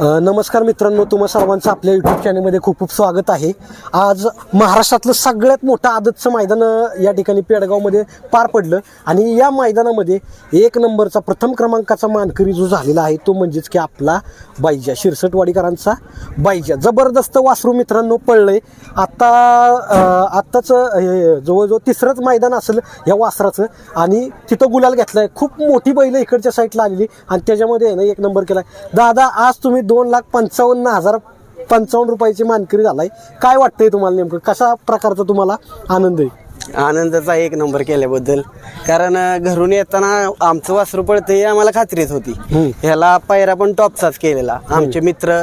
नमस्कार मित्रांनो तुम्हा सर्वांचं आपल्या युट्यूब चॅनलमध्ये खूप खूप स्वागत आहे. आज महाराष्ट्रातलं सगळ्यात मोठं आदतचं मैदान या ठिकाणी पेडगावमध्ये पार पडलं आणि या मैदानामध्ये एक नंबरचा प्रथम क्रमांकाचा मानकरी जो झालेला आहे तो म्हणजेच की आपला बाईजा शिरसटवाडीकरांचा बाईजा. जबरदस्त वासरू मित्रांनो पळलं आहे आत्ता आत्ताच हे जवळजवळ तिसरंच मैदान असेल या वासराचं आणि तिथं गुलाल घेतलाय. खूप मोठी बैल इकडच्या साईडला आलेली आणि त्याच्यामध्ये आहे ना एक नंबर केला दादा आज तुम्ही दोन लाख पंचावन्न हजार पंचावन्न रुपयाची मानकरी झालाय. काय वाटतंय तुम्हाला नेमकं? कशा प्रकारचा तुम्हाला आनंद आहे? आनंदाचा एक नंबर केल्याबद्दल कारण घरून येताना आमचं वासरू पडतं हे आम्हाला खात्रीच होती. ह्याला पायरा पण टॉपचाच केलेला. आमचे मित्र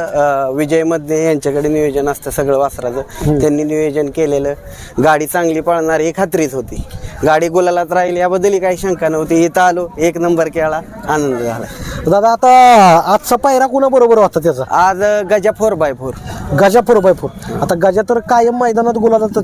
विजयमध्ये यांच्याकडे नियोजन असतं सगळं वासराचं. त्यांनी नियोजन केलेलं. गाडी चांगली पळणार ही खात्रीच होती. गाडी गुलालात राहील याबद्दलही काही शंका नव्हती. इथं आलो एक नंबर केला आनंद झाला. दादा आता आजचा पायरा कुणा बरोबर होता त्याचा? आज Gaja four by four. Gaja four by four. आता गजा तर कायम मैदानात. गुलालात.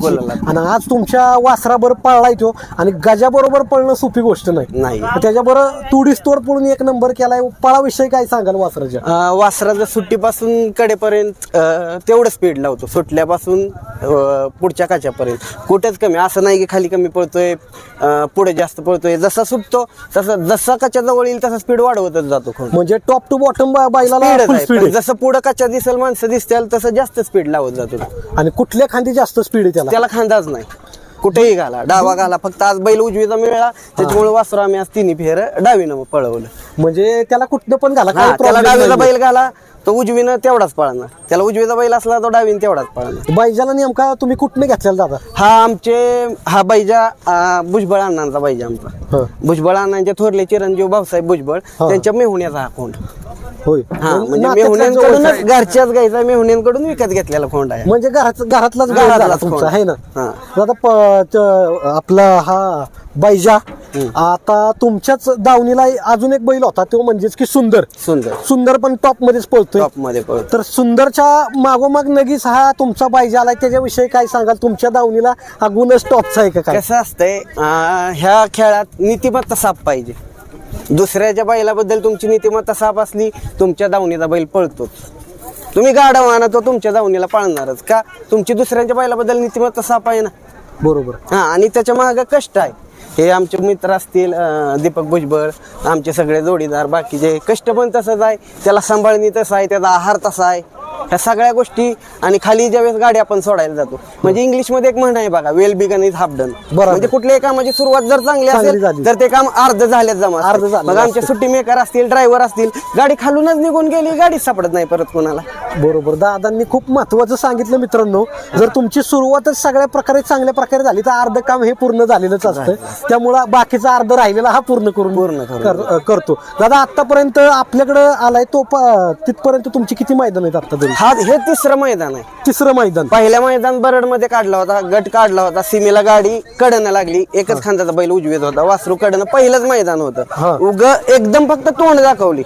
आणि आज तुमच्या वासराबरोबर पळलाय तो आणि गजा बरोबर पळणं सोपी गोष्ट नाही. नाही. त्याच्याबरोबर तुडीस तोड पळून एक नंबर केलाय. पळाविषयी काय सांगाल वासराच्या अं, वासराचं सुट्टीपासून कडेपर्यंत अं, तेवढं स्पीड लावतो सुटल्यापासून अं, पुढच्या काच्यापर्यंत. कुठेच कमी. असं नाही की खाली कमी पळतोय अं, पुढे जास्त पळतोय. जसा सुटतो तसं जसा काच्या जवळ येईल तसा स्पीड वाढवतच जातो म्हणजे टॉप टू बॉटम बायलाला स्पीडच फुल आहे. स्पीड पण आहे. जसं पुढं काच्या दिसेल माणसं दिसतील तसं जास्त स्पीड लावत जातो. आणि कुठल्या खांदी जास्त स्पीड आहे त्याला? त्याला खांदाच नाही. कुठेही घाला डावा घाला. फक्त आज बैल उजवीचा मिळाला त्याच्यामुळे वासरू आम्ही आज तिन्ही फेर डावीनं पळवलं. म्हणजे त्याला कुठनं पण घाला हा त्याला problem डावीचा नाहीये. बैल घाला तो उजवीनं तेवढाच पळणार. त्याला उजवीचा बैल असला तो डावीन तेवढाच पळणार. बैजाला नेमका तुम्ही कुठनं घेतलेला दादा? हा आमचे हा बैजा भुजबळ अण्णांचा बैजा आमचा. हं. भुजबळ अण्णांचे थोरले चिरंजीव भाऊसाहेब भुजबळ हा. त्यांच्या मेहुण्याचा हा खोंड होय. हा म्हणजे मेहुण्यांकडूनच जवळचा- घरच्याच गायचा मेहुण्यांकडून विकत घेतलेला खोंड आहे. म्हणजे घरात घरातलाच झाला तुमचा कोण. आहे ना? हा. दादा प- त- आपला हा बैजा आता तुमच्याच दावणीला अजून एक बैल होता तो म्हणजेच की सुंदर. सुंदर. सुंदर पण टॉप मध्येच पळतोय. टॉपमध्ये पळतो तर सुंदरच्या मागोमाग नगीच हा तुमचा बैजा आलाय त्याच्याविषयी काय सांगाल? तुमच्या दावणीला हा गुणच टॉपचा आहे का काय? कसं असतंय अं, ह्या खेळात नीतिमत्ता साप पाहिजे. दुसऱ्याच्या बैलाबद्दल तुमची नीतिमत्ता साप असली तुमच्या दावणीचा बैल पळतोच. तुम्ही गाडा आणा तो तुमच्या दावणीला पाळणारच का? तुमची दुसऱ्यांच्या बैलाबद्दल नीतिमत्ता साप आहे ना? बरोबर. हा आणि त्याच्यामागे कष्ट आहे. हे आमचे मित्र असतील दीपक भुजबळ आमचे सगळे जोडीदार बाकीचे कष्ट पण तसंच आहे. त्याला सांभाळणी तसं आहे त्याचा आहार तसा आहे. ह्या सगळ्या गोष्टी आणि खाली ज्यावेळेस गाडी आपण सोडायला जातो. म्हणजे इंग्लिशमध्ये एक म्हण आहे बघा well begun is half done बरोबर. म्हणजे कुठल्याही कामाची सुरुवात जर चांगली असेल. तर ते काम अर्ध झाल्यात जमा. अर्ध मग आमचे सुट्टी मेकर असतील ड्रायव्हर असतील गाडी खालूनच निघून गेली गाडी सापडत नाही परत कोणाला. बरोबर. दादांनी खूप महत्वाचं सांगितलं मित्रांनो. जर तुमची सुरुवातच सगळ्या प्रकारे चांगल्या प्रकारे झाली तर अर्ध काम हे पूर्ण झालेलंच असतं. त्यामुळं बाकीचा अर्ध राहिलेला हा पूर्ण करून पूर्ण करतो. दादा आतापर्यंत आपल्याकडे आलाय तो तिथपर्यंत तुमची किती मैदान आहेत आता तरी? हा हे तिसरं मैदान आहे. तिसरं मैदान. पहिल्या मैदान बरडमध्ये काढला होता गट काढला होता सीमेला गाडी कडनं लागली एकच खांद्याचा बैल उजवीत होता वासरू कडनं पहिलंच मैदान हा. होतं उग एकदम फक्त तोंड दाखवली.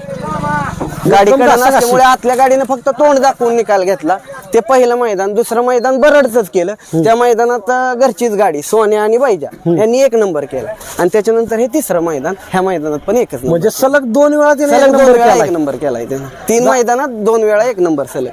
गाडी कडन. असल्यामुळे आतल्या गाडीनं फक्त तोंड दाखवून निकाल घेतला. ते पहिलं मैदान दुसरं मैदान बरडच केलं. त्या मैदानात घरचीच गाडी सोन्या आणि बैजा यांनी एक नंबर केला. आणि त्याच्यानंतर हे तिसरं मैदान ह्या मैदानात पण एकच नंबर म्हणजे सलग दोन वेळा सलग दोन नंबर वेळा. एक नंबर केलाय तीन मैदानात दोन वेळा एक नंबर सलग.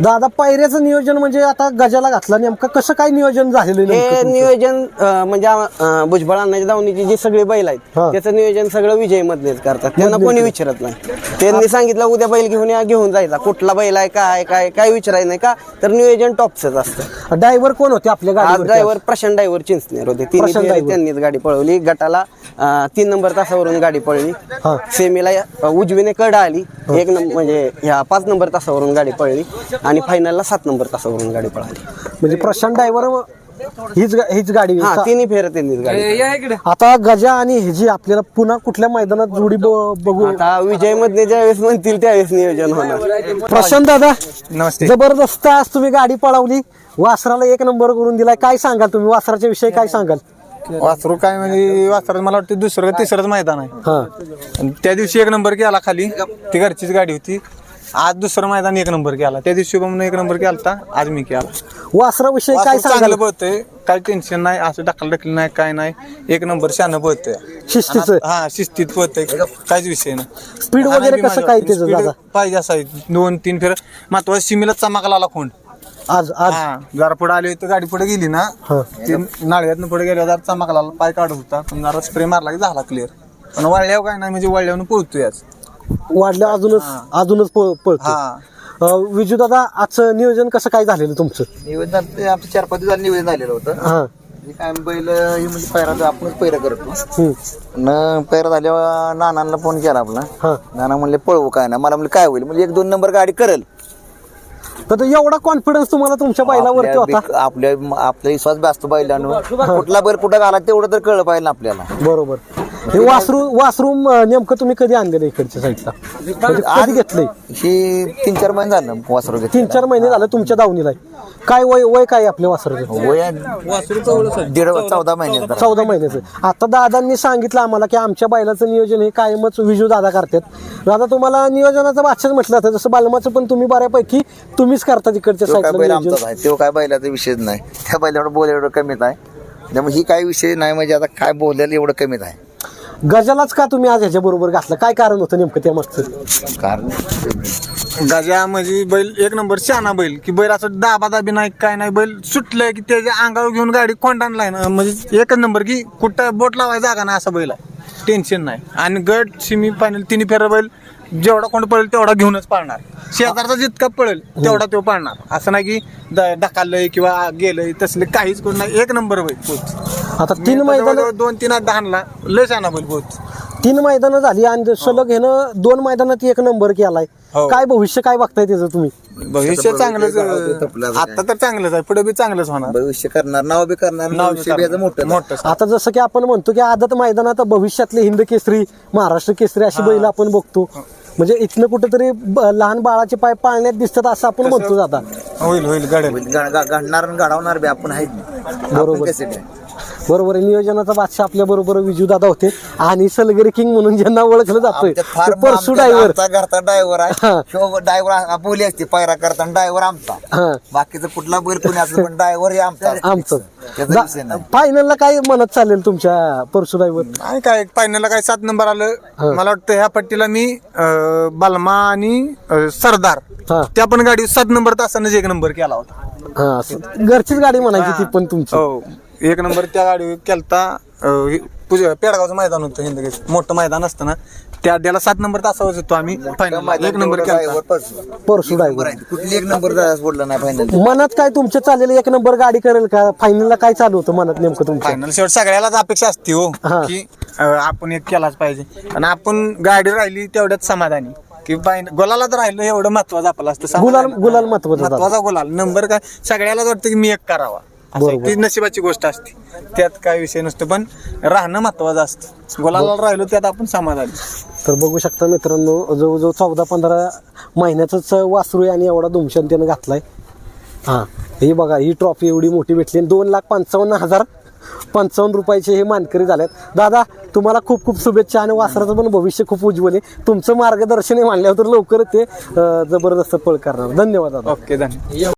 दादा पायऱ्याचं नियोजन म्हणजे आता गजाला घातला नेमकं कसं काय नियोजन झालेलं हे नेमकं तुमचं? नियोजन अं, म्हणजे अं, भुजबळ अण्णाच्या दावणीची जी सगळी बैल आहेत हा. त्याचं नियोजन सगळं विजय मधलेच करतात. त्यांना कोणी विचारत नाही. त्यांनी सांगितलं उद्या बैल घेऊन या घेऊन जायचा. कुठला बैल आहे काय काय काय विचारायचं नाही का? तर नियोजन टॉपच असतं. ड्रायव्हर कोण होते आपल्या आज गाडीवर ड्रायव्हर प्रशांत ड्रायव्हर चिंचनेर होते. तिन्ही प्रशांत फेरे driver. त्यांनीच गाडी पळवली. गटाला अं, तीन नंबर तासावरून गाडी पळली. हा. सेमीला अं, उजवीने कड आली. एक नंबर म्हणजे ह्या पाच नंबर तासावरून गाडी पळली. आणि फायनलला सात नंबर तासावरून गाडी पळाली. म्हणजे प्रशांत ड्रायव्हर हीच गा- हीच गाडी हा तिन्ही फेर त्यांनीच गाडी आता गजा आणि हे जी आपल्याला पुन्हा कुठल्या मैदानात जोडी ब- बघू आता विजय मधले ज्यावेळेस म्हणतील त्यावेळेस नियोजन होणार. प्रशांत दादा नमस्ते. जबरदस्त आज तुम्ही गाडी पळवली. वासराला एक नंबर करून दिलाय. काय सांगाल तुम्ही? वासराच्या विषयी काय सांगाल? वासरू काय म्हणजे वासरात मला वाटतं दुसरं का तिसरंच मैदान आहे. हा. आणि त्या दिवशी एक नंबर केला खाली. ती घरचीच गाडी होती. आज दुसरं मैदान एक नंबर केला. त्या दिवशी पण एक नंबर केला आज मी केला. वासराविषयी काय वासरू सांगाल? चांगलं पळतंय काय टेन्शन नाही असं ढकल ढकली नाही काय नाही. एक नंबर शानं पळतोय शिस्तीचं. हा शिस्तीत पळतोय काहीच विषय नाही. स्पीड वगैरे कसं काय त्याचं speed दादा? पाहिजे असं. दोन तीन फेर. महत्वाचं सिमीला चमाकला आला खोंड आज आज. हा जरा पुढे आली तर गाडी पुढे गेली ना. हा. ते नाळ्यातनं पुढे गेल्यावर जरा चमाकला आला, पाय काढत होता. पण जरा स्प्रे मारला की झाला क्लिअर पण वळल्यावर काय नाही म्हणजे वळल्यावर पळतोय आज. वाढल्या अजूनच अजूनच पळ- पळतो हा. अं, विजू दादा आजचं नियोजन कसं काय झालेलं तुमचं? निवेदन ते आमचं चार पाच दिवसांनी निवेदन झालेलं होतं. हा. हे काय बैल हे म्हणजे पैरा आपणच पैरा करतो. हम्म. न पैरा झाल्यावर नानांना फोन केला आपला. हा. नाना म्हणले पळवू काय ना मला म्हणले काय होईल? म्हणजे एक दोन नंबर गाडी करेल. तर ते एवढा कॉन्फिडन्स तुम्हाला तुमच्या बैलावरती आपल्या होता? बिक- आपल्या आपला विश्वास बी असतो बैलांवर. कुठला बैल कुठं घाला तेवढं तर कळलं पाहिजे ना आपल्याला. बरोबर. हे वासरू वासरूम अं, नेमकं तुम्ही कधी आणलेलं इकडच्या साईडला म्हणजे कधी घेतलंय? ही तीन चार महिने झालं वासरू घेतलं तीन चार महिने झालं तुमच्या दावणीला आहे. काय वय वय काय आहे आपल्या वासराचं वय दीड चौदा महिने चौदा महिन्याचं आता दादांनी सांगितलं आम्हाला की आमच्या बैलाचं नियोजन हे कायमच विजू दादा करतात. दादा तुम्हाला नियोजनाचं भाषाच म्हटलं जातं जसं बालमाचं पण तुम्ही बऱ्यापैकी तुम्हीच करता तिकडच्या तो काय बैल साईडला आमचाच आहे तो काय बैलाचा विषयच नाही. त्या बैलावर बोल एवढं कमीच आहे. त्यामुळे ही काही विषय नाही म्हणजे आता काय बोलायला एवढं कमीच आहे. गजालाच का तुम्ही आज ह्याच्या बरोबर घातलं? काय कारण होतं नेमकं त्या मागचं? कारण गाजा म्हणजे बैल एक नंबर शहाणा बैल की बैल असं दाबा दाबी नाही काय नाही. बैल सुटलंय की त्याच्या अंगावर घेऊन गाडी कोंडाणलाय ना म्हणजे एकच नंबर की कुठं बोट लावायला जागा नाही असा बैल आहे. टेन्शन नाही. आणि गट सिमी फायनल तिन्ही फेरा बैल जेवढा कोण पळेल तेवढा घेऊनच पाळणार. शेजारचा जितका पळेल तेवढा तो पाळणार. असं नाही की द- ढकललंय किंवा गेलंय तसले काहीच कोण नाही. एक नंबर बैल आता तीन मैदान दोन तीन अड्डा आणला लय शहाणा बैल पोच तीन मैदानं झाली आणि सलग ह्यानं दोन मैदानात एक नंबर केलाय. हो. काय भविष्य काय बघताय त्याचं तुम्ही? भविष्य चांगलंच. आता तर चांगलंच आहे. पुढे बी चांगलंच होणार. भविष्य करणार नाव बी करणार नाव याचं मोठं मोठं आता जसं की आपण म्हणतो की आदत मैदानात भविष्यातले हिंद केसरी महाराष्ट्र केसरी अशी बैल आपण बघतो. म्हणजे इथनं कुठेतरी ब- लहान बाळाचे पाय पाळण्यात दिसतात असं आपण म्हणतो आता होईल होईल गाड्या गा- गा- घडणार आणि घडवणार बी आपण आहेत. बरोबर. आपण कसे बी. बरोबर आहे. नियोजनाचा बादशाह आपल्या बरोबर विजू दादा होते. आणि सलगरी किंग म्हणून ज्यांना ओळखलं जातोय. आमच्यात फार ते परसू आमच्या ड्रायव्हर घरचा घरचा ड्रायव्हर आहे. हा. ड्रायव्हर बोली असते पायरा करताना ड्रायव्हर आमचा. हा. बाकीचं कुठला बैल कोणी असलं पण ड्रायव्हर हे आमचा. आमचं. त्याचा विषय नाही. फायनलला काय म्हणत चालेल तुमच्या परसू ड्रायव्हर नाही काय फायनलला काय सात नंबर आलं. मला वाटतं ह्या पट्टीला मी अं, बलमा आणि अं, सरदार. हा. त्या पण गाडी सात नंबर तासानंच एक नंबर केला होता. हा असं. घरचीच गाडी म्हणायची ती पण तुमची. हो. एक नंबर त्या गाडी केलता पूजा पेडगावचं मैदान होतं हिंदगेच मोठं मैदान असतं ना त्या अड्ड्याला सात नंबर तासावर होतो आम्ही फायनल एक नंबर केला परसू. परसू ड्रायव्हर कुठली एक नंबर सोडला नाही फायनल मनात काय तुमच्या चालेल एक नंबर गाडी करेल का? फायनलला काय चालू होतं मनात नेमकं तुमच्या फायनल शेवट सगळ्यालाच अपेक्षा असते हो. की अं, आपण एक केलाच पाहिजे. आणि आपण गाडी राहिली तेवढ्याच समाधानी. की गोलाला तर राहिलं एवढं महत्वाचं आपलं असतं. गुलाल समाधानी. गुलाल महत्त्वाचा. महत्त्वाचा गुलाल. नंबर काय? सगळ्यालाच वाटतं की मी एक करावा. असं बरोबर. ती नशिबाची गोष्ट असते. त्यात काय विषय नसतो पण राहणं महत्वाचं असतं. गोलाला राहिलो त्यात आपण समाधानी. तर बघू शकता मित्रांनो जवळजवळ चौदा पंधरा महिन्याचंच वासरू आहे आणि एवढा धुमशान त्यानं घातलाय. हां ही बघा ही ट्रॉफी एवढी मोठी भेटली आणि दोन लाख पंचावन्न हजार पंचावन्न रुपयाचे हे मानकरी झालेत. दादा तुम्हाला खूप खूप शुभेच्छा आणि वासराचं पण भविष्य खूप उज्ज्वल आहे. तुमचं मार्गदर्शन आहे मानल्यावर तर लवकर ते अं, जबरदस्त पळ करणार. धन्यवाद दादा. ओके धन्यवाद.